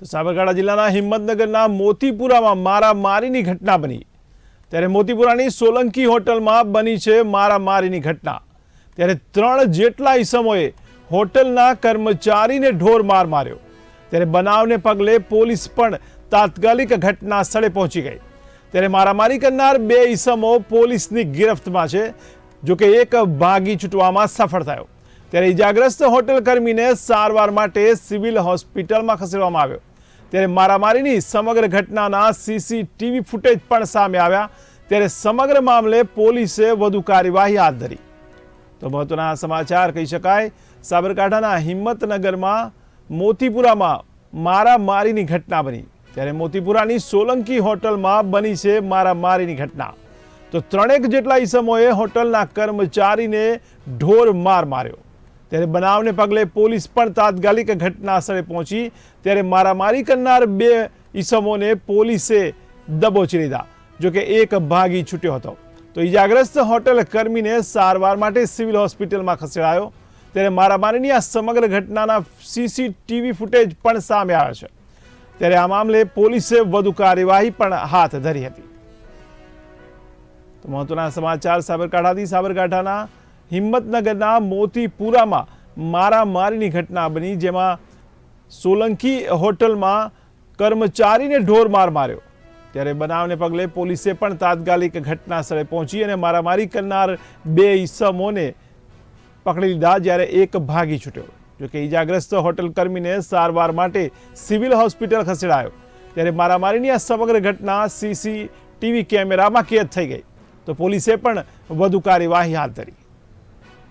તો સાબરકાંઠા જિલ્લાના હિંમતનગરના મોતીપુરામાં મારામારીની ઘટના બની. ત્યારે મોતીપુરાની સોલંકી હોટલમાં બની છે મારામારીની ઘટના. ત્યારે ત્રણ જેટલા ઈસમોએ હોટલના કર્મચારીને ઢોર માર માર્યો. ત્યારે બનાવને પગલે પોલીસ પણ તાત્કાલિક ઘટના સ્થળે પહોંચી ગઈ. ત્યારે મારામારી કરનાર બે ઈસમો પોલીસની ગિરફ્તમાં છે જોકે એક ભાગી છૂટવામાં સફળ થયો. ત્યારે ઇજાગ્રસ્ત હોટેલ કર્મીને સારવાર માટે સિવિલ હોસ્પિટલમાં ખસેડવામાં આવ્યો. ત્યારે મારામારીની સમગ્ર ઘટનાના સીસીટીવી ફૂટેજ પણ સામે આવ્યા. ત્યારે સમગ્ર મામલે પોલીસે વધુ કાર્યવાહી હાથ ધરી. તો મહત્વના સમાચાર કહી શકાય, સાબરકાંઠાના હિંમતનગરમાં મોતીપુરામાં મારામારીની ઘટના બની. ત્યારે મોતીપુરાની સોલંકી હોટલમાં બની છે મારામારીની ઘટના. તો ત્રણેક જેટલા ઈસમોએ હોટલના કર્મચારીને ઢોર માર માર્યો. ત્યારે બનાવને પગલે પોલીસ પણ તાત્કાલિક ઘટના સ્થળે પહોંચી. ત્યારે મારામારી કરનાર બે ઈસમોને પોલીસે દબોચી લીધા જોકે એક ભાગી છૂટ્યો હતો. તો ઈજાગ્રસ્ત હોટેલ કર્મીને સારવાર માટે સિવિલ હોસ્પિટલમાં ખસેડાયો. ત્યારે મારામારીની આ સમગ્ર ઘટનાના સીસીટીવી ફૂટેજ પણ સામે આવ્યા છે. ત્યારે આ મામલે પોલીસે વધુ કાર્યવાહી પણ હાથ ધરી હતી. તો મહત્વના સમાચાર સાબરકાંઠાથી સાબરકાંઠાના હિંમતનગરના મોતીપુરામાં મારામારીની ઘટના બની, જેમાં સોલંકી હોટલમાં કર્મચારીને ઢોર માર માર્યો. ત્યારે બનાવને પગલે પોલીસે પણ તાત્કાલિક ઘટના સ્થળે પહોંચી અને મારામારી કરનાર બે ઈસમોને પકડી લીધા, જ્યારે એક ભાગી છૂટ્યો. જોકે ઈજાગ્રસ્ત હોટલ કર્મીને સારવાર માટે સિવિલ હોસ્પિટલ ખસેડાયો. ત્યારે મારામારીની આ સમગ્ર ઘટના સીસીટીવી કેમેરામાં કેદ થઈ ગઈ. તો પોલીસે પણ વધુ કાર્યવાહી હાથ ધરી.